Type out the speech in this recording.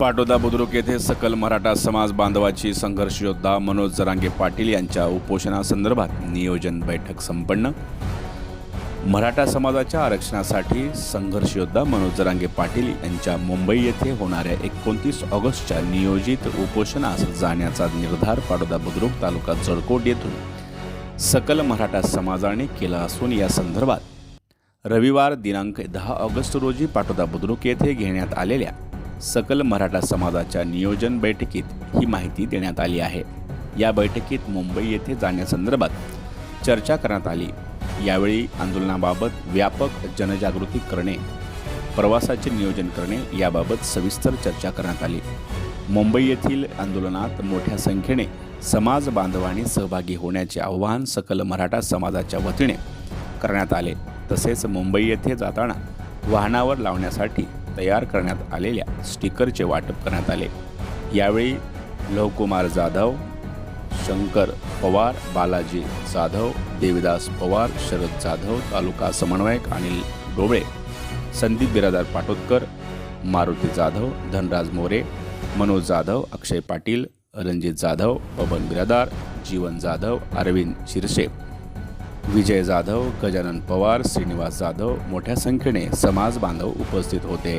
पाटोदा बुद्रुक येथे सकल मराठा समाज बांधवाची संघर्ष योद्धा मनोज जरांगे पाटील यांच्या उपोषणासंदर्भात नियोजन बैठक संपन्न. मराठा समाजाच्या आरक्षणासाठी संघर्ष योद्धा मनोज जरांगे पाटील यांच्या मुंबई येथे होणाऱ्या एकोणतीस ऑगस्टच्या नियोजित उपोषणास जाण्याचा निर्धार पाटोदा बुद्रुक तालुका जळकोट येथून सकल मराठा समाजाने केला असून या संदर्भात रविवार दिनांक दहा ऑगस्ट रोजी पाटोदा बुद्रुक येथे घेण्यात आलेल्या सकल मराठा समाजाच्या नियोजन बैठकीत ही माहिती देण्यात आली आहे. या बैठकीत मुंबई येथे जाण्यासंदर्भात चर्चा करण्यात आली. यावेळी आंदोलनाबाबत व्यापक जनजागृती करणे प्रवासाचे नियोजन करणे याबाबत सविस्तर चर्चा करण्यात आली. मुंबई येथील आंदोलनात मोठ्या संख्येने समाज बांधवांनी सहभागी होण्याचे आव्हान सकल मराठा समाजाच्या वतीने करण्यात आले. तसेच मुंबई येथे जाताना वाहनावर लावण्यासाठी तयार करण्यात आलेल्या स्टिकरचे वाटप करण्यात आले. यावेळी लवकुमार जाधव शंकर पवार बालाजी जाधव देविदास पवार शरद जाधव तालुका समन्वयक अनिल डोबळे संदीप बिरादार पाटोदकर मारुती जाधव धनराज मोरे मनोज जाधव अक्षय पाटील रणजित जाधव पवन बिरादार जीवन जाधव अरविंद शिरसे विजय जाधव गजानन पवार श्रीनिवास जाधव मोठ्या संख्येने समाज बांधव उपस्थित होते.